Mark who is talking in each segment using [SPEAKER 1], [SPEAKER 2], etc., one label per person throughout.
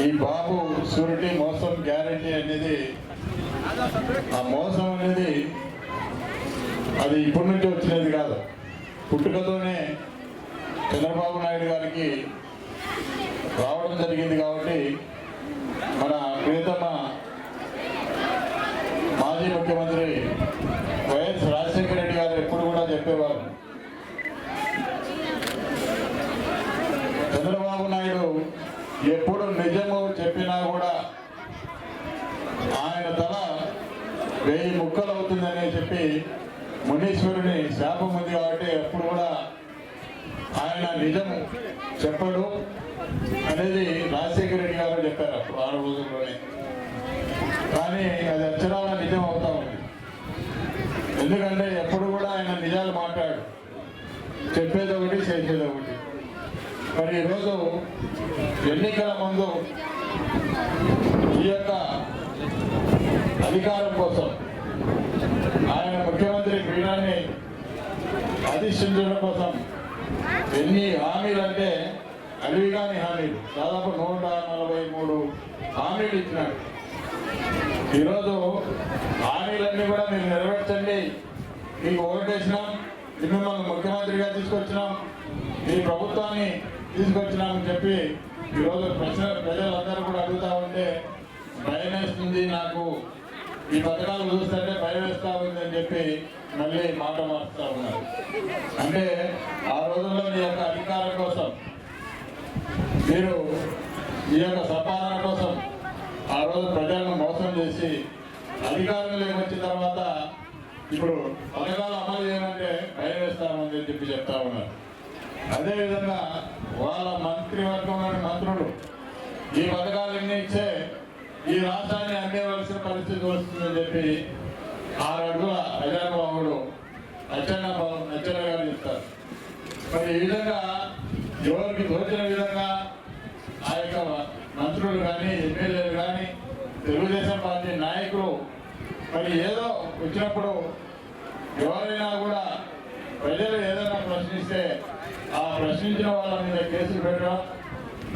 [SPEAKER 1] ఈ బాబు షూరిటీ మోసం గ్యారంటీ అనేది ఆ మోసం అనేది అది ఇప్పటి నుంచి వచ్చినది కాదు. పుట్టుకతోనే చంద్రబాబు నాయుడు గారికి రావడం జరిగింది కాబట్టి మన ప్రియతమ మాజీ ముఖ్యమంత్రి వైఎస్ రాజశేఖర రెడ్డి గారు ఎప్పుడు కూడా చెప్పేవారు చంద్రబాబు నాయుడు ఎప్పుడు నిజము చెప్పినా కూడా ఆయన తల వెయ్యి ముక్కలు అవుతుందని చెప్పి మునీశ్వరుని శాపం ఉంది కాబట్టి ఎప్పుడు కూడా ఆయన నిజం చెప్పడు అనేది రాజశేఖర రెడ్డి గారు చెప్పారు అప్పుడు ఆ రోజుల్లోనే. కానీ అది అక్షరాల నిజం అవుతా ఉంది. ఎందుకంటే ఎప్పుడు కూడా ఆయన నిజాలు మాట్లాడు. చెప్పేది ఒకటి చేసేది ఒకటి. మరి ఈరోజు ఎన్నికల ముందు ఈ యొక్క అధికారం కోసం ఆయన ముఖ్యమంత్రి పీఠాన్ని అధిష్ఠించడం కోసం ఎన్ని హామీలు అంటే అలివి కాని హామీలు. దాదాపు నూట నలభై మూడు హామీలు ఇచ్చినాడు ఈరోజు హామీలన్నీ కూడా మీరు నెరవేర్చండి. మీకు ఓటేసినాం. మిమ్మల్ని ముఖ్యమంత్రిగా తీసుకొచ్చినాం. ఈ ప్రభుత్వాన్ని తీసుకొచ్చినామని చెప్పి ఈరోజు ప్రజల ప్రజలందరూ కూడా అడుగుతా ఉంటే భయం వేస్తుంది నాకు. ఈ పథకాలు చూస్తుంటే భయం వేస్తా ఉంది అని చెప్పి మళ్ళీ మాట మారుస్తా ఉన్నారు. అంటే ఆ రోజుల్లో మీ యొక్క అధికారం కోసం మీరు ఈ యొక్క సంపాదన కోసం ఆ రోజు ప్రజలను మోసం చేసి అధికారంలోకి వచ్చిన తర్వాత ఇప్పుడు పథకాలు అమలు చేయాలంటే భయం వేస్తామని చెప్పి చెప్తా ఉన్నారు. అదేవిధంగా వాళ్ళ మంత్రివర్గంలోని మంత్రులు ఈ పథకాలన్నీ ఇచ్చే ఈ రాష్ట్రాన్ని అందేవలసిన పరిస్థితి వస్తుందని చెప్పి ఆరు అడుగుల ప్రజాబాబుడు అచ్చన్న అచ్చన్న గారు చెప్తారు. మరి ఈ విధంగా ఎవరికి తోచిన విధంగా ఆ యొక్క మంత్రులు కానీ ఎమ్మెల్యేలు కానీ తెలుగుదేశం పార్టీ నాయకులు మరి ఏదో వచ్చినప్పుడు ఎవరైనా కూడా ప్రజలు ఏదైనా ప్రశ్నిస్తే ఆ ప్రశ్నించిన వాళ్ళ మీద కేసులు పెట్టడం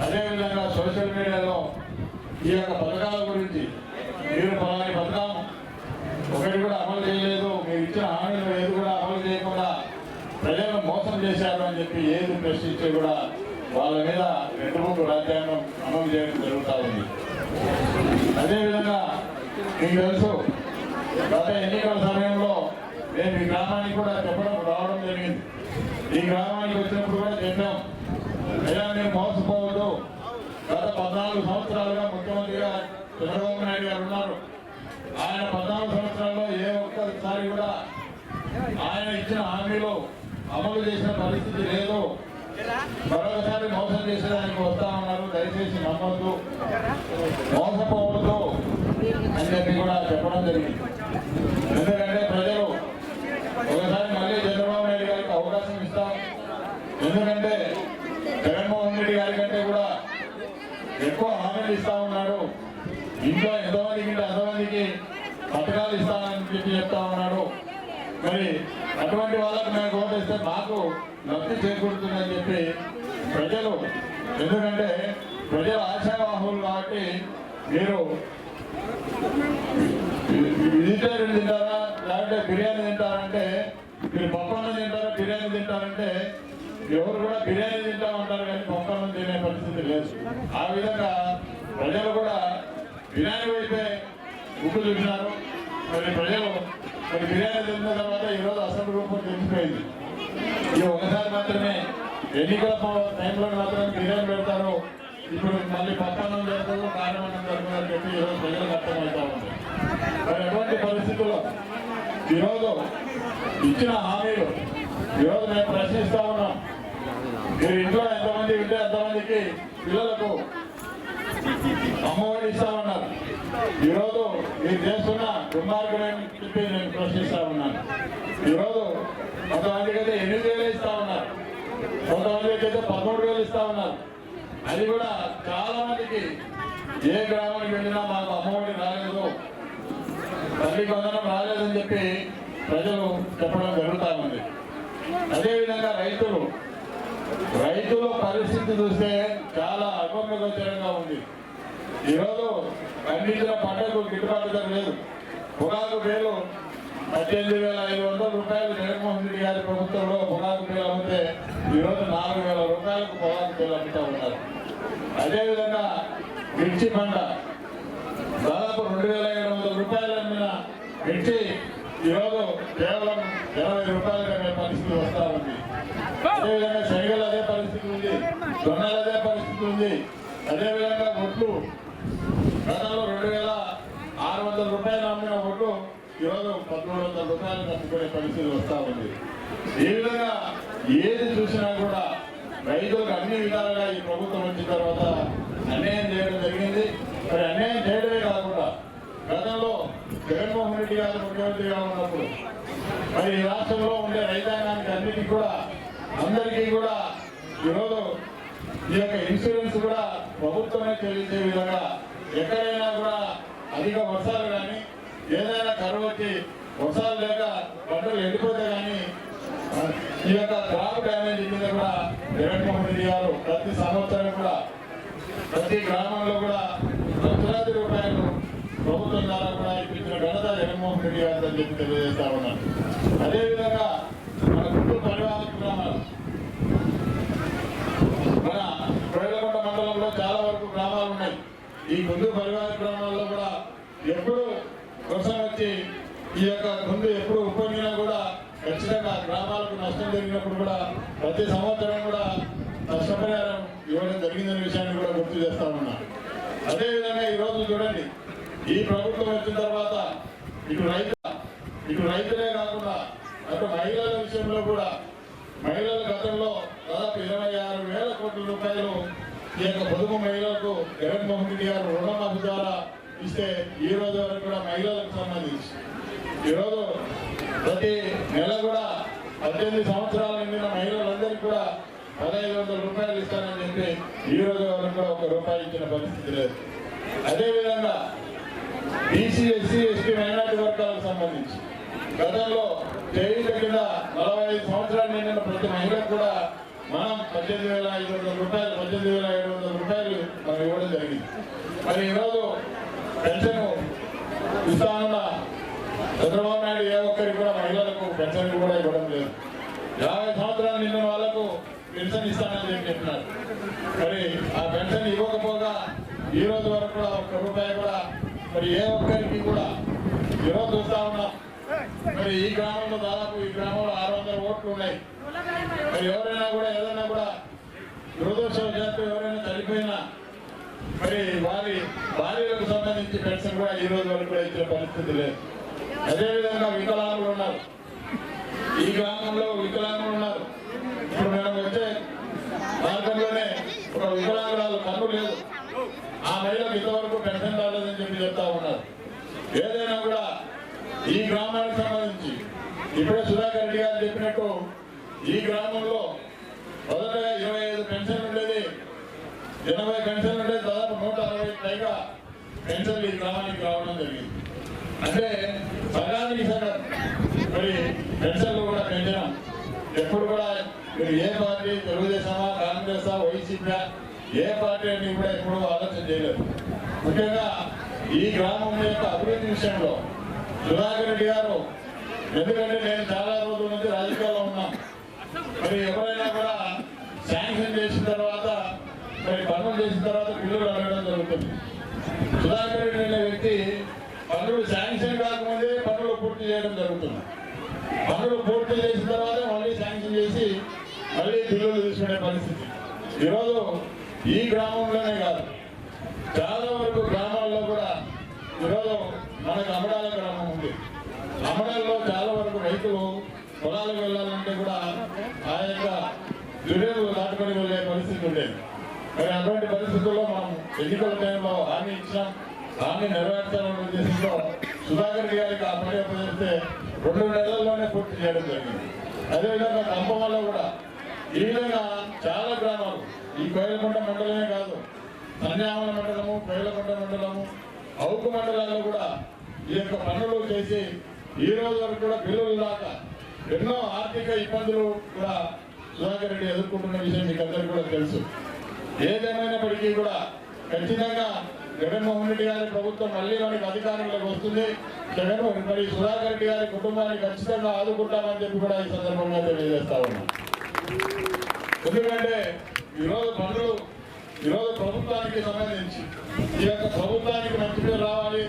[SPEAKER 1] అదేవిధంగా సోషల్ మీడియాలో ఈ యొక్క పథకాల గురించి మీరు పలాని పథకం ఒకటి కూడా అమలు చేయలేదు మీరు ఇచ్చిన హామీలు ఏది కూడా అమలు చేయకుండా ప్రజలను మోసం చేశారు అని చెప్పి ఏది ప్రశ్నించి కూడా వాళ్ళ మీద రెండు రాజ్యాంగం అమలు చేయడం జరుగుతూ ఉంది. అదేవిధంగా మీకు తెలుసు గత ఎన్నికల సమయం నేను ఈ గ్రామానికి కూడా చెప్పడం రావడం జరిగింది. ఈ గ్రామానికి వచ్చినప్పుడు కూడా చెప్పాం. అయ్యా మీరు మోసపోవద్దు. గత పద్నాలుగు సంవత్సరాలుగా ముఖ్యమంత్రిగా చంద్రబాబు నాయుడు గారు ఉన్నారు. ఆయన పద్నాలుగు సంవత్సరాల్లో ఏ ఒక్కసారి కూడా ఆయన ఇచ్చిన హామీలో అమలు చేసిన పరిస్థితి లేదు. మరొకసారి మోసం చేసేదానికి వస్తా ఉన్నారు. దయచేసి నమ్మద్దు. మోసపోవద్దు అని చెప్పి కూడా చెప్పడం జరిగింది. ఎందుకంటే ప్రజలు ఒకసారి మళ్ళీ చంద్రబాబు నాయుడు గారికి అవకాశం ఇస్తాం ఎందుకంటే జగన్మోహన్ రెడ్డి గారి కంటే కూడా ఎక్కువ హామీలు ఇస్తా ఉన్నాడు ఇంట్లో ఎంతమందికి ఇంటే అంతమందికి పథకాలు ఇస్తానని చెప్పి చెప్తా ఉన్నాడు మరి అటువంటి వాళ్ళకు మేము ఓటేస్తే మాకు లబ్ధి చేకూరుతుందని చెప్పి ప్రజలు ఎందుకంటే ప్రజలు ఆశావాహులు కాబట్టి మీరు వెజిటేరియన్ తింటారా లేకపోతే బిర్యానీ తింటారంటే మీరు పప్పన్న తింటారా బిర్యానీ తింటారంటే ఎవరు కూడా బిర్యానీ తింటామంటారు కానీ పప్పన్నం తినే పరిస్థితి లేదు. ఆ విధంగా ప్రజలు కూడా బిర్యానీ వైపే ఉప్పు చూపినారు. మరి ప్రజలు మరి బిర్యానీ తిన్న తర్వాత ఈరోజు అసలు రూపం తెలిసిపోయింది ఇది ఒకసారి మాత్రమే ఎన్నికల టైంలో మాత్రమే బిర్యానీ పెడతారు. ఇప్పుడు మళ్ళీ పప్పన్నం జరుగుతుంది కారణమన్నం జరుగుతుందని చెప్పి ఈరోజు ప్రజలకు అర్థమవుతా ఉంది. మరి ఎటువంటి పరిస్థితుల్లో ఈరోజు ఇచ్చిన హామీలు ఈరోజు మేము ప్రశ్నిస్తా ఉన్నాం. మీరు ఇంట్లో ఎంతమంది ఉంటే ఎంతమందికి పిల్లలకు అమ్మఒడి ఇస్తామన్నారు. ఈరోజు మీరు చేస్తున్న దుర్మార్గమని చెప్పి నేను ప్రశ్నిస్తా ఉన్నాను. ఈరోజు కొంతమందికి అయితే ఎనిమిది వేలు ఇస్తా ఉన్నారు. కొంతమందికి అయితే పదమూడు వేలు ఇస్తా ఉన్నారు. అది కూడా చాలా మందికి ఏ గ్రామానికి వెళ్ళినా మాకు అమ్మఒడి రాలేదు. తల్లి కొందరం రాలేదని చెప్పి ప్రజలు చెప్పడం జరుగుతూ ఉంది. అదేవిధంగా రైతులు రైతుల పరిస్థితి చూస్తే చాలా అగమ్యగోచరంగా ఉంది. ఈరోజు పండించిన పంటకు గిట్టుబాటు ధర లేదు. పొగాకు పేరు పద్దెనిమిది వేల ఐదు వందల రూపాయలు జగన్మోహన్ రెడ్డి గారి ప్రభుత్వంలో పొగాకు పేరు అమ్మితే ఈరోజు నాలుగు వేల రూపాయలకు పొగాకు పేలు అమ్ముతూ ఉన్నారు. అదేవిధంగా మిర్చి పంట దాదాపు రెండు వేల ఏడు వందల రూపాయలు అమ్మిన మిర్చి ఈరోజు కేవలం ఇరవై రూపాయలు అనే పరిస్థితి వస్తూ ఉంది. అదేవిధంగా శనగలు అదే పరిస్థితి ఉంది. జొన్నలు అదే పరిస్థితి ఉంది. అదేవిధంగా ఒట్లు గతంలో రెండు వేల ఆరు వందల రూపాయలు అమ్మిన ఒట్లు ఈరోజు పదమూడు వందల రూపాయలు కట్టుకునే పరిస్థితి వస్తూ ఉంది. ఈ విధంగా ఏది చూసినా కూడా రైతులకు అన్ని విధాలుగా ఈ ప్రభుత్వం వచ్చిన తర్వాత అన్యాయం చేయడం జరిగింది. మరి అన్యాయం చేయడమే కాకుండా గతంలో జగన్మోహన్ రెడ్డి గారు ముఖ్యమంత్రిగా ఉన్నప్పుడు మరి ఈ రాష్ట్రంలో ఉండే రైతాంగానికి అన్నిటికీ కూడా అందరికీ కూడా ఈరోజు ఈ యొక్క ఇన్సూరెన్స్ కూడా ప్రభుత్వమే చెల్లించే విధంగా ఎక్కడైనా కూడా అధిక వర్షాలు కానీ ఏదైనా కరువు వచ్చి వర్షాలు లేక పంటలు ఎండిపోతే కానీ ఈ యొక్క క్రాప్ డ్యామేజ్ మీద కూడా జగన్మోహన్ రెడ్డి గారు ప్రతి సంవత్సరం కూడా ప్రతి గ్రామంలో కూడా లక్షలాది రూపాయలు ప్రభుత్వం ద్వారా కూడా ఇప్పించిన ఘనత జగన్మోహన్ రెడ్డి గారు అని చెప్పి తెలియజేస్తా ఉన్నాను. అదేవిధంగా మన గుంటూరు పరివాహక గ్రామాలు మన కోయలకొండ మండలంలో చాలా వరకు గ్రామాలు ఉన్నాయి ఈ ముందు పరివార గ్రామాల్లో కూడా ఎప్పుడు వర్షం వచ్చి ఈ యొక్క ముందు ఎప్పుడు ఉప్పొంగినా కూడా ఖచ్చితంగా గ్రామాలకు నష్టం జరిగినప్పుడు కూడా ప్రతి సంవత్సరం కూడా నష్టపరిహారం ఇవ్వడం జరిగిందనే విషయాన్ని కూడా గుర్తు చేస్తా ఉన్నా. అదేవిధంగా ఈరోజు చూడండి ఈ ప్రభుత్వం వచ్చిన తర్వాత ఇటు రైతు ఇటు రైతులే కాకుండా అటు మహిళల విషయంలో కూడా మహిళల గతంలో దాదాపు ఇరవై ఆరు వేల కోట్ల రూపాయలు ఈ యొక్క పొదుపు మహిళలకు జగన్మోహన్ రెడ్డి గారు రుణమాఫీ ద్వారా ఇస్తే ఈ రోజు వరకు కూడా మహిళలకు సంబంధించి. ఈరోజు ప్రతి నెల కూడా పద్దెనిమిది సంవత్సరాల నిండిన మహిళలందరికీ కూడా పదహైదు వందల రూపాయలు ఇస్తానని చెప్పి ఈ రోజు వరకు కూడా ఒక రూపాయి ఇచ్చిన పరిస్థితి లేదు. అదేవిధంగా బీసీ ఎస్సీ ఎస్టీ మైనార్టీ వర్గాలకు సంబంధించి గతంలో చేయుల కింద నలభై ఐదు సంవత్సరాలు నిండిన ప్రతి మహిళకు కూడా మనం పద్దెనిమిది వేల ఐదు వందల రూపాయలు పద్దెనిమిది వేల ఏడు వందల రూపాయలు మనం ఇవ్వడం జరిగింది. మరి ఈరోజు పెన్షన్ ఇస్తానన్న చంద్రబాబు నాయుడు ఏ ఒక్కరికి కూడా మహిళలకు పెన్షన్ కూడా ఇవ్వడం లేదు. యాభై సంవత్సరాలు నిన్న వాళ్ళకు పెన్షన్ ఇస్తానని చెప్పి చెప్పినారు. మరి ఆ పెన్షన్ ఇవ్వకపోగా ఈ రోజు వరకు కూడా ఒక్క రూపాయి కూడా మరి ఏ ఒక్కరికి కూడా ఈరోజు చూస్తా ఉన్నాం. మరి ఈ గ్రామంలో దాదాపు ఈ గ్రామంలో ఆరు వందల ఓట్లు ఉన్నాయి. మరి ఎవరైనా కూడా ఏదైనా కూడా దురదృష్టవశాత్తు ఎవరైనా చనిపోయినా మరి వారి భార్యలకు సంబంధించి పెన్షన్ కూడా ఈ రోజు వరకు కూడా ఇచ్చే పరిస్థితి లేదు. అదేవిధంగా వికలాంగులు ఉన్నారు. ఈ గ్రామంలో వికలాంగులు ఉన్నారు. ఇప్పుడు మనం వచ్చే మార్గంలోనే ఒక వికలాంగురాలు కన్ను లేదు. ఆ మహిళకు ఇంతవరకు పెన్షన్ రాలేదని చెప్పి చెప్తా ఉన్నారు. ఏదైనా కూడా ఈ గ్రామానికి సంబంధించి ఇప్పుడే సుధాకర్ రెడ్డి గారు చెప్పినట్టు ఈ గ్రామంలో మొదటగా ఇరవై ఐదు పెన్షన్ ఉండేది ఎనభై పెన్షన్లు ఉండేది దాదాపు నూట అరవై పైగా పెన్షన్లు ఈ గ్రామానికి రావడం జరిగింది. అంటే సగానికి సగం మరి పెన్షన్లు కూడా పెంచడం ఎప్పుడు కూడా మీరు ఏ పార్టీ తెలుగుదేశమా కాంగ్రెసా వైసీపీ ఏ పార్టీ అని కూడా ఎప్పుడు ఆలోచన చేయలేదు. ముఖ్యంగా ఈ గ్రామం యొక్క అభివృద్ధి విషయంలో సుధాకర్ రెడ్డి గారు ఎందుకంటే నేను చాలా రోజుల నుంచి రాజకీయాల్లో ఉన్నా. మరి ఎవరైనా కూడా శాంక్షన్ చేసిన తర్వాత మరి పనులు చేసిన తర్వాత బిల్లులు అడగడం జరుగుతుంది. సుధాకర్ రెడ్డి అనే వ్యక్తి పనులు శాంక్షన్ కాకముందే పనులు పూర్తి చేయడం జరుగుతుంది. పనులు పూర్తి చేసిన తర్వాత మళ్ళీ శాంక్షన్ చేసి మళ్ళీ బిల్లులు తీసుకునే పరిస్థితి. ఈరోజు ఈ గ్రామంలోనే కాదు చాలా వరకు గ్రామాల్లో కూడా ఈరోజు మనకు అమడాల గ్రామం ఉంది. అమడాల్లో చాలా వరకు రైతులు పొలాలకు వెళ్ళాలంటే కూడా ఆ యొక్క దుర్యోగులు దాటుకొని వెళ్ళే పరిస్థితి ఉండేది. మరి అటువంటి పరిస్థితుల్లో మనం ఎన్నికల టైంలో హామీ ఇచ్చినాం. హామీ నెరవేర్చాలనే ఉద్దేశంతో సుధాకర్ గారికి ఆ పని అప్పచేస్తే రెండు నెలల్లోనే పూర్తి చేయడం జరిగింది. అదేవిధంగా కంపంలో కూడా ఈ విధంగా చాలా గ్రామాలు ఈ కోయలకొండ మండలమే కాదు సన్యామల మండలము కోయలకొండ మండలము అవుకు మండలాల్లో కూడా ఈ యొక్క పనులు చేసి ఈ రోజు వరకు కూడా బిల్లులు రాక ఎన్నో ఆర్థిక ఇబ్బందులు కూడా సుధాకర్ రెడ్డి ఎదుర్కొంటున్న విషయం మీకు అందరికీ కూడా తెలుసు. ఏదేమైనప్పటికీ కూడా ఖచ్చితంగా జగన్మోహన్ రెడ్డి గారి ప్రభుత్వం మళ్ళీ మనకి అధికారంలోకి వస్తుంది. జగన్మోహన్ మరి సుధాకర్ రెడ్డి గారి కుటుంబాన్ని ఖచ్చితంగా ఆదుకుంటామని చెప్పి కూడా ఈ సందర్భంగా తెలియజేస్తా ఉన్నాం. ఎందుకంటే ఈరోజు పనులు ఈరోజు ప్రభుత్వానికి సంబంధించి ఈ యొక్క ప్రభుత్వానికి మంచి పేరు రావాలి.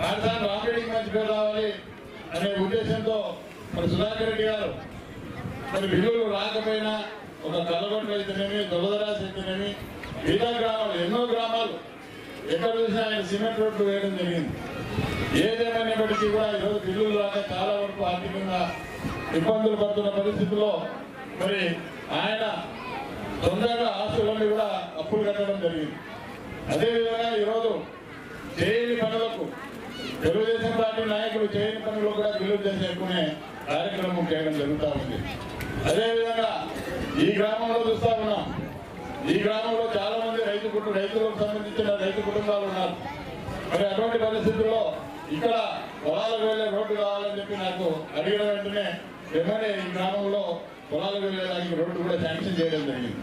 [SPEAKER 1] రాజధాని రామిడికి మంచి పేరు రావాలి అనే ఉద్దేశంతో మరి సుధాకర్ రెడ్డి గారు మరి బిల్లులు రాకపోయినా ఒక కల్లగొండ అయితేనేమి దొలదరాజు అయితేనేమి మిగతా గ్రామాలు ఎన్నో గ్రామాలు ఎక్కడ చూసినా ఆయన సిమెంట్ రోడ్లు వేయడం జరిగింది. ఏదేమైనప్పటికీ కూడా ఈరోజు బిల్లులు రాక చాలా వరకు ఆర్థికంగా ఇబ్బందులు పడుతున్న పరిస్థితుల్లో మరి ఆయన తొందరగా ఆస్తులన్నీ కూడా అప్పులు కట్టడం జరిగింది. అదేవిధంగా ఈరోజు చేయని పనులకు తెలుగుదేశం పార్టీ నాయకులు చేయని పనులు కూడా విలువ చేసుకునే కార్యక్రమం చేయడం జరుగుతూ ఉంది. అదేవిధంగా ఈ గ్రామంలో చూస్తా ఉన్నాం. ఈ గ్రామంలో చాలా మంది రైతు కుటుంబ రైతులకు సంబంధించిన రైతు కుటుంబాలు ఉన్నారు. మరి అటువంటి పరిస్థితుల్లో ఇక్కడ పొలాలకు వెళ్ళే రోడ్డు కావాలని చెప్పి నాకు అడిగిన వెంటనే ఎమ్మెల్యే ఈ గ్రామంలో పొలాలకు వెళ్ళడానికి రోడ్డు కూడా శాంక్షన్ చేయడం జరిగింది.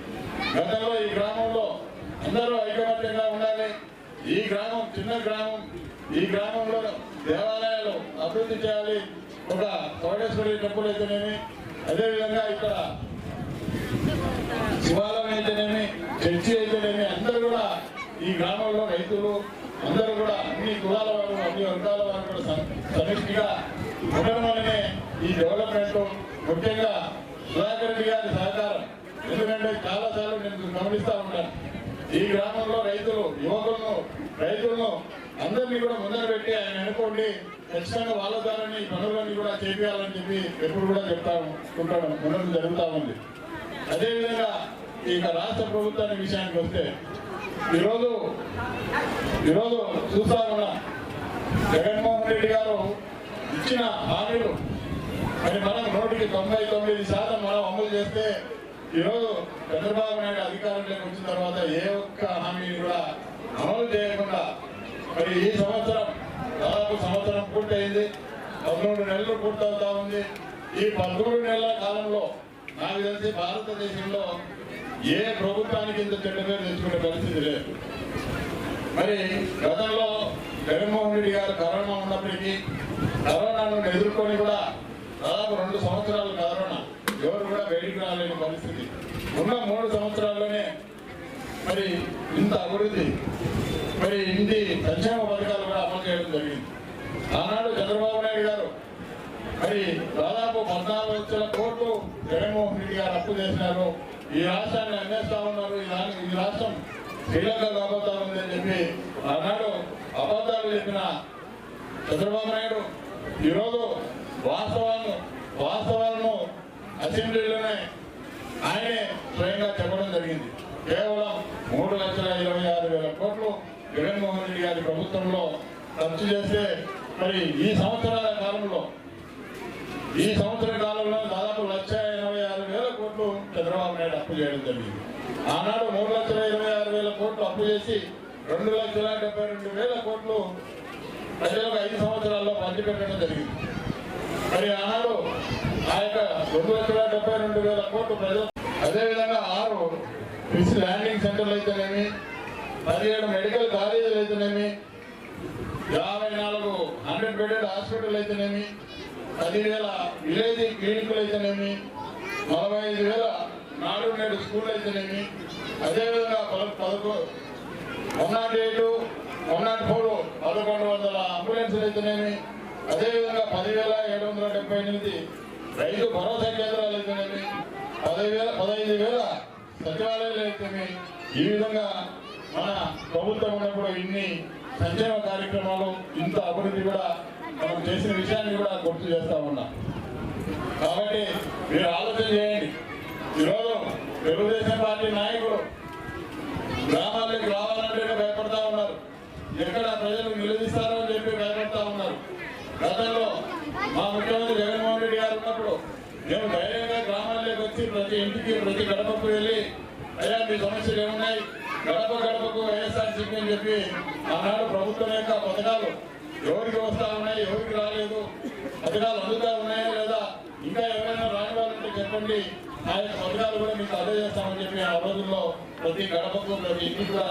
[SPEAKER 1] గతంలో ఈ గ్రామంలో అందరూ ఐకమత్యంగా ఉండాలి. ఈ గ్రామం చిన్న గ్రామం. ఈ గ్రామంలో దేవాలయాలు అభివృద్ధి చేయాలి. ఒక కోటేశ్వరి టెంపుల్ అయితేనేమి అదేవిధంగా ఇక్కడ శివాలయం అయితేనేమి చర్చి అయితేనేమి అందరూ కూడా ఈ గ్రామంలో రైతులు అందరూ కూడా అన్ని కులాల వారు అన్ని వర్గాల వారు కూడా సమిష్టిగా ఉండడం వల్లనే ఈ డెవలప్మెంట్ ముఖ్యంగా సుధాకర్ రెడ్డి గారి సహకారం. ఎందుకంటే చాలా సార్లు నేను గమనిస్తా ఉంటాను. ఈ గ్రామంలో రైతులు యువకులను రైతులను అందరినీ కూడా ముందర పెట్టి ఆయన అనుకోండి ఖచ్చితంగా వాళ్ళ ద్వారానే ఈ పనులన్నీ కూడా చేపించాలని చెప్పి ఎప్పుడు కూడా చెప్తా ఉంటాను ఉండడం జరుగుతూ ఉంది. అదేవిధంగా ఇక రాష్ట్ర ప్రభుత్వాన్ని విషయానికి వస్తే ఈరోజు ఈరోజు చూస్తా ఉన్నా జగన్మోహన్ రెడ్డి గారు ఇచ్చిన హామీలు మరి మనం నూటికి తొంభై తొమ్మిది శాతం మనం అమలు చేస్తే ఈరోజు చంద్రబాబు నాయుడు అధికారంలోకి వచ్చిన తర్వాత ఏ ఒక్క హామీని కూడా అమలు చేయకుండా మరి ఈ సంవత్సరం దాదాపు సంవత్సరం పూర్తయింది. పదమూడు నెలలు పూర్తవుతా ఉంది. ఈ పదమూడు నెలల కాలంలో నాకు తెలిసి భారతదేశంలో ఏ ప్రభుత్వానికి ఇంత చెడ్డ పేరు తెచ్చుకునే పరిస్థితి లేదు. మరి గతంలో జగన్మోహన్ రెడ్డి గారు కరోనా ఉన్నప్పటికీ కరోనాను ఎదుర్కొని కూడా దాదాపు రెండు సంవత్సరాలు కరోనా ఎవరు కూడా బయటికి రాలేని పరిస్థితి. ఉన్న మూడు సంవత్సరాల్లోనే మరి ఇంత అభివృద్ధి మరి ఇంటి సంక్షేమ పథకాలు కూడా అమలు చేయడం జరిగింది. ఆనాడు చంద్రబాబు నాయుడు గారు మరి దాదాపు పద్నాలుగు లక్షల కోట్లు జగన్మోహన్ రెడ్డి గారు అప్పు చేసినారు. ఈ రాష్ట్రాన్ని అమ్మేస్తా ఉన్నారు. ఈ రాష్ట్రం శ్రీలంక కాబోతా ఉందని అని చెప్పి ఆనాడు అబద్ధాలు చెప్పిన చంద్రబాబు నాయుడు. ఈరోజు వాస్తవాలను వాస్తవాలను అసెంబ్లీలోనే ఆయనే స్వయంగా చెప్పడం జరిగింది. కేవలం మూడు లక్షల ఇరవై ఆరు వేల కోట్లు జగన్మోహన్ రెడ్డి గారి ప్రభుత్వంలో ఖర్చు చేస్తే మరి ఈ సంవత్సరాల కాలంలో ఈ సంవత్సర కాలంలో దాదాపు లక్ష ఎనభై ఆరు వేల కోట్లు చంద్రబాబు నాయుడు అప్పు చేయడం జరిగింది. ఆనాడు మూడు లక్షల ఇరవై ఆరు వేల కోట్లు అప్పు చేసి రెండు లక్షల డెబ్బై రెండు వేల కోట్లు ప్రజలకు ఐదు సంవత్సరాల్లో పంచిపెట్టడం జరిగింది. మరి ఆనాడు ఆ యొక్క రెండు లక్షల డెబ్బై రెండు వేల కోట్లు ప్రజలు అదేవిధంగా ఆరు ఫిష్ ల్యాండింగ్ సెంటర్లు అయితేనేమి పదిహేడు మెడికల్ కాలేజీలు అయితేనేమి యాభై నాలుగు హండ్రెడ్ బెడెడ్ హాస్పిటల్ అయితేనేమి పదివేల విలేజ్ క్లినిక్లు అయితేనేమి నలభై ఐదు వేల నాడు నేడు స్కూల్ అయితేనేమి అదేవిధంగా పద- పదకొ one nought eight one nought four పదకొండు వందల అంబులెన్సులు అయితేనేమి అదేవిధంగా పదివేల ఏడు వందల డెబ్బై ఎనిమిది రైతు భరోసా కేంద్రాలు అయితేనేమి పదివేల పదహైదు వేల సచివాలయాలు అయితేనేమి ఈ విధంగా మన ప్రభుత్వం ఉన్నప్పుడు ఇన్ని సంక్షేమ కార్యక్రమాలు ఇంత అభివృద్ధి కూడా మనం చేసిన విషయాన్ని కూడా గుర్తు చేస్తా ఉన్నాం. కాబట్టి మీరు ఆలోచన చేయండి. ఈరోజు తెలుగుదేశం పార్టీ నాయకులు గ్రామాల్లోకి రావాలంటే భయపడతా ఉన్నారు. ఎక్కడ ప్రజలు నిలదీస్తారో అని చెప్పి భయపడతా ఉన్నారు. గతంలో మా ముఖ్యమంత్రి జగన్మోహన్ రెడ్డి గారు ఉన్నప్పుడు మేము ధైర్యంగా గ్రామాల్లోకి వచ్చి ప్రతి ఇంటికి ప్రతి గడపకు వెళ్ళి అయ్యా మీ సమస్యలు ఏమున్నాయి? గడప గడపకు వైఎస్ఆర్సీపీ అని చెప్పి ఆనాడు ప్రభుత్వం యొక్క పథకాలు ఎవరికి వస్తా ఉన్నాయి ఎవరికి రాలేదు పథకాలు అందుతా ఉన్నాయా లేదా? ఇంకా ఎవరైనా రాని వాళ్ళంటే చెప్పండి. ఆ యొక్క పథకాలు కూడా మీకు అందజేస్తామని చెప్పి ఆ రోజుల్లో ప్రతి గడపకు ప్రతి ఇంటికి కూడా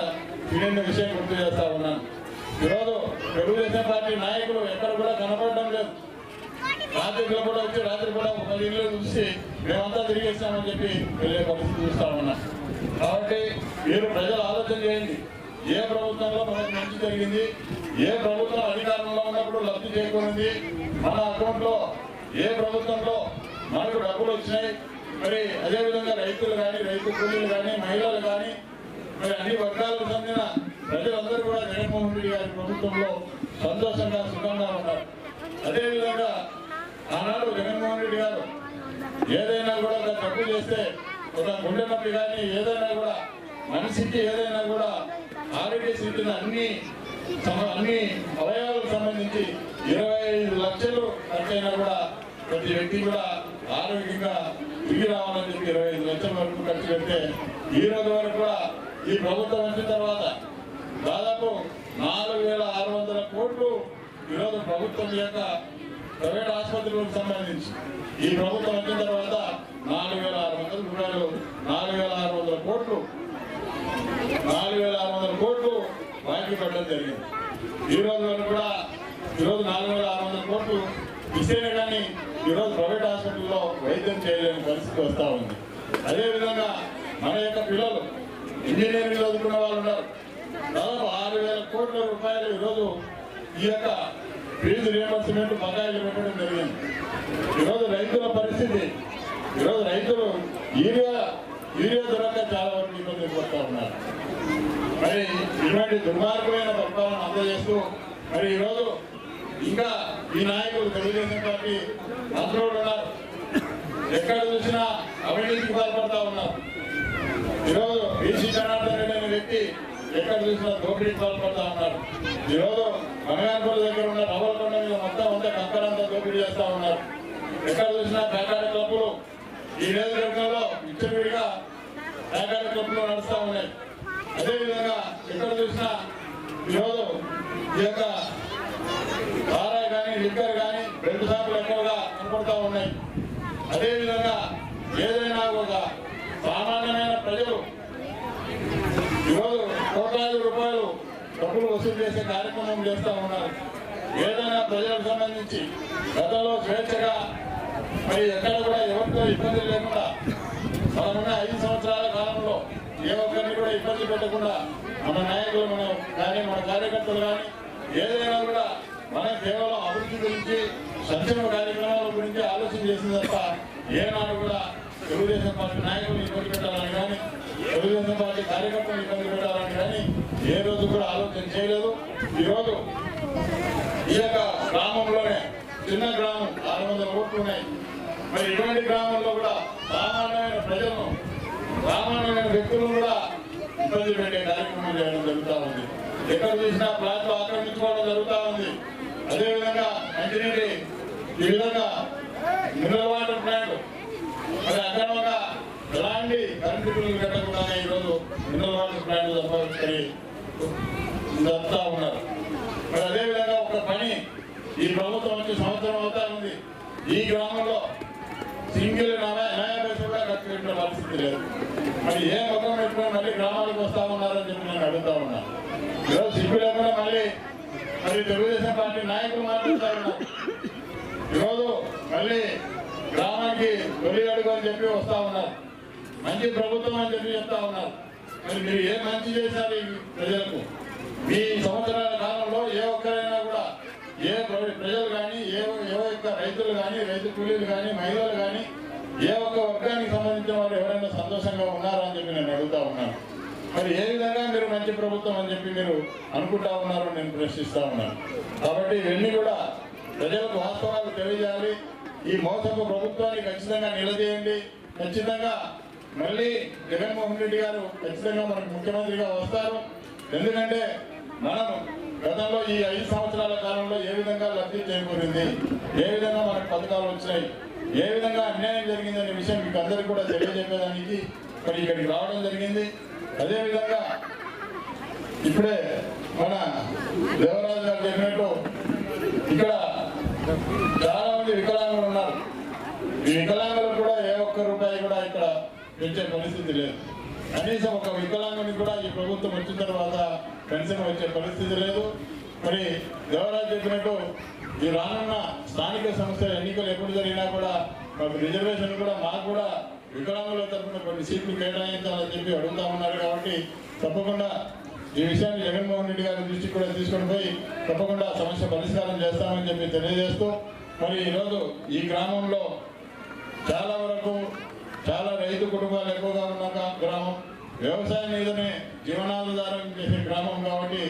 [SPEAKER 1] విషయం గుర్తు చేస్తా ఉన్నాను. ఈరోజు తెలుగుదేశం పార్టీ నాయకులు ఎక్కడ కూడా కనపడడం లేదు. రాత్రిలో కూడా వచ్చి రాత్రి కూడా ఒక పది ఇళ్ళు చూసి మేమంతా తిరిగేస్తామని చెప్పి వెళ్ళే పరిస్థితి చూస్తా ఉన్నాం. కాబట్టి మీరు ప్రజలు ఆలోచన చేయండి. ఏ ప్రభుత్వంలో మనకు మంచి జరిగింది ఏ ప్రభుత్వం అధికారంలో ఉన్నప్పుడు లబ్ధి చేకూరింది మన అకౌంట్లో ఏ ప్రభుత్వంలో మనకు డబ్బులు వచ్చినాయి మరి అదేవిధంగా రైతులు కానీ రైతు కూలీలు కానీ మహిళలు కానీ మరి అన్ని వర్గాలకు చెందిన ప్రజలందరూ కూడా జగన్మోహన్ రెడ్డి గారి ప్రభుత్వంలో సంతోషంగా సుఖంగా ఉన్నారు. అదేవిధంగా ఆనాడు జగన్మోహన్ రెడ్డి గారు ఏదైనా కూడా ఒక తప్పు చేస్తే ఒక గుండె నొప్పి కానీ ఏదైనా కూడా మనిషికి ఏదైనా కూడా ఆరోగ్యశ్రీకి అన్ని అన్ని అవయవాలకు సంబంధించి ఇరవై ఐదు లక్షలు ఖర్చైనా కూడా ప్రతి వ్యక్తి కూడా ఆరోగ్యంగా తిరిగి రావాలని చెప్పి ఇరవై ఐదు లక్షల వరకు ఖర్చు పెడితే ఈ రోజు వరకు కూడా ఈ ప్రభుత్వం వచ్చిన తర్వాత దాదాపు నాలుగు వేల ఆరు వందల కోట్లు ఈరోజు ప్రభుత్వం యొక్క ప్రైవేట్ ఆసుపత్రులకు సంబంధించి. ఈ ప్రభుత్వం వచ్చిన తర్వాత నాలుగు వేల ఆరు వందల రూపాయలు నాలుగు వేల ఆరు వందల కోట్లు నాలుగు వేల ఆరు వందల కోట్లు బాకీ పెట్టడం జరిగింది. ఈ రోజు వరకు కూడా ఈరోజు నాలుగు వేల ఆరు వందల కోట్లు ఇస్తేనే కానీ ఈరోజు ప్రైవేట్ హాస్పిటల్లో వైద్యం చేయలేని పరిస్థితి వస్తూ ఉంది. అదేవిధంగా మన యొక్క పిల్లలు ఇంజనీరింగ్ చదువుకున్న వాళ్ళు ఉన్నారు. దాదాపు ఆరు వేల కోట్ల రూపాయలు ఈరోజు ఈ యొక్క ఫీజు రియంబర్స్మెంట్ బకాయిలు పెట్టడం జరిగింది. ఈరోజు రైతుల పరిస్థితి ఈరోజు రైతులు యూరియా యూరియా దొరక చాలా వరకు ఇబ్బంది పడుతూ ఉన్నారు. మరి ఇటువంటి దుర్మార్గమైన పరిపాలన అందజేస్తూ మరి ఈరోజు ఇంకా ఈ నాయకులు తెలుగుదేశం పార్టీ మంత్రులు ఉన్నారు. ఎక్కడ చూసినా అవినీతికి పాల్పడతా ఉన్నారు. ఈరోజు బీసీ జనార్దన్ రెడ్డి అనే వ్యక్తి ఎక్కడ చూసినా దోపిడీ పాల్పడతా ఉన్నారు. ఈరోజు మంగళాపూర్ దగ్గర ఉన్న రవ్వలకొండ మీద మొత్తం అంతా కంకరంతా దోపిడీ చేస్తా ఉన్నారు. ఎక్కడ చూసినా పేకాట క్లబ్బులు ఈ నియోజకవర్గంలో విచ్చలవిడిగా పేకాట క్లబ్లు నడుస్తూ ఉన్నాయి. అదేవిధంగా ఎక్కడ చూసినా ఈరోజు ఈ యొక్క కారాయి కానీ లిక్కర్ కానీ రెండు షాపులు ఎక్కువగా కనపడతా ఉన్నాయి. అదేవిధంగా ఏదైనా ఒక సామాన్యమైన ప్రజలు ఈరోజు కోట్లాది రూపాయలు డబ్బులు వసూలు చేసే కార్యక్రమం చేస్తూ ఉన్నారు. ఏదైనా ప్రజలకు సంబంధించి గతంలో స్వేచ్ఛగా మరి ఎక్కడ కూడా ఎవరితో ఇబ్బంది లేకుండా మనమున్న ఐదు సంవత్సరాల కాలంలో ఏ ఒక్కరిని కూడా ఇబ్బంది పెట్టకుండా మన నాయకులు మనం కానీ మన కార్యకర్తలు కానీ ఏదైనా కూడా మనం కేవలం అభివృద్ధి గురించి సంక్షేమ కార్యక్రమాల గురించి ఆలోచన చేసిన తప్ప ఏనాడు కూడా తెలుగుదేశం పార్టీ నాయకులు ఇబ్బంది పెట్టాలని కానీ తెలుగుదేశం పార్టీ కార్యకర్తలు ఇబ్బంది పెట్టాలని కానీ ఏ రోజు కూడా ఆలోచన చేయలేదు. ఈరోజు ఈ యొక్క గ్రామంలోనే చిన్న గ్రామం ఆరు వందల ఓట్లు ఉన్నాయి. మరి ఇటువంటి గ్రామంలో కూడా సామాన్యమైన ప్రజలను సామాన్యమైన వ్యక్తులను కూడా ఇబ్బంది పెట్టే కార్యక్రమం చేయడం జరుగుతూ ఉంది. ఎక్కడ చూసినా ప్లాట్లు ఆక్రమించుకోవడం జరుగుతూ ఉంది. అదేవిధంగా మంచినీటి ఈ విధంగా మినరల్ వాటర్ ప్లాంట్ మరి అక్రమంగా ఎలాంటి కరెంటు బిల్లులు కట్టకుండానే ఈరోజు మినరల్ వాటర్ ప్లాంట్ సంపాదించుకొని జరుపుతా ఉన్నారు. మరి అదేవిధంగా ఒక పని ఈ ప్రభుత్వం వచ్చి సంవత్సరం అవుతా ఉంది. ఈ గ్రామంలో సింగిల్ న్యాయ పైసలు కూడా ఖర్చు పెట్టిన పరిస్థితి లేదు. మరి ఏ ముఖం పెట్టుకొని మళ్ళీ గ్రామాలకు వస్తా ఉన్నారని చెప్పి నేను అడుగుతా ఉన్నా. ఈరోజు సిగ్గు లేకుండా మళ్ళీ మరి తెలుగుదేశం పార్టీ నాయకులు మాట్లాడుతూ ఉన్నారు. ఈరోజు మళ్ళీ గ్రామానికి తొలి అడుగు అని చెప్పి వస్తా ఉన్నారు. మంచి ప్రభుత్వం అని చెప్పి చెప్తా ఉన్నారు. మరి మీరు ఏ మంచి చేశారు ఈ ప్రజలకు? మీ సంవత్సరాల కాలంలో ఏ ఒక్కరైనా కూడా ఏ ప్ర- ప్రజలు కానీ ఏ ఏ ఒక్క రైతులు కానీ రైతు కూలీలు కానీ మహిళలు కానీ ఏ ఒక్క వర్గానికి సంబంధించిన వారు ఎవరైనా సంతోషంగా ఉన్నారా అని చెప్పి నేను అడుగుతా ఉన్నాను. మరి ఏ విధంగా మీరు మంచి ప్రభుత్వం అని చెప్పి మీరు అనుకుంటా ఉన్నారు నేను ప్రశ్నిస్తా ఉన్నాను. కాబట్టి ఇవన్నీ కూడా ప్రజలకు వాస్తవాలు తెలియజేయాలి. ఈ మోసపు ప్రభుత్వాన్ని ఖచ్చితంగా నిలదీయండి. ఖచ్చితంగా మళ్ళీ జగన్మోహన్ రెడ్డి గారు ఖచ్చితంగా మనకు ముఖ్యమంత్రిగా వస్తారు. ఎందుకంటే మనం గతంలో ఈ ఐదు సంవత్సరాల కాలంలో ఏ విధంగా లబ్ధి చేకూరింది ఏ విధంగా మనకు పథకాలు వచ్చినాయి ఏ విధంగా అన్యాయం జరిగిందనే విషయం మీకు అందరికీ కూడా తెలియజెప్పేదానికి మరి ఇక్కడికి రావడం జరిగింది. అదేవిధంగా ఇప్పుడే మన దేవరాజు గారు చెప్పినట్టు ఇక్కడ చాలా మంది వికలాంగులు ఉన్నారు ఈ వికలాంగులకు కూడా ఏ ఒక్క రూపాయి కూడా ఇక్కడ పెంచే పరిస్థితి లేదు. కనీసం ఒక వికలాంగుని కూడా ఈ ప్రభుత్వం వచ్చిన తర్వాత పెన్షన్ వచ్చే పరిస్థితి లేదు. మరి దేవరాజ్ చెప్పినట్టు ఈ రానున్న స్థానిక సంస్థల ఎన్నికలు ఎప్పుడు జరిగినా కూడా మాకు రిజర్వేషన్ కూడా మాకు కూడా వికలాంగుల తరఫున కొన్ని సీట్లు కేటాయించాలని చెప్పి అడుగుతా ఉన్నారు కాబట్టి తప్పకుండా ఈ విషయాన్ని జగన్మోహన్ రెడ్డి గారి దృష్టికి కూడా తీసుకొని పోయి తప్పకుండా సమస్య పరిష్కారం చేస్తామని చెప్పి తెలియజేస్తూ మరి ఈరోజు ఈ గ్రామంలో చాలా వరకు చాలా రైతు కుటుంబాలు ఎక్కువగా ఉన్న గ్రామం వ్యవసాయం మీదనే జీవనాధారం చేసే గ్రామం కాబట్టి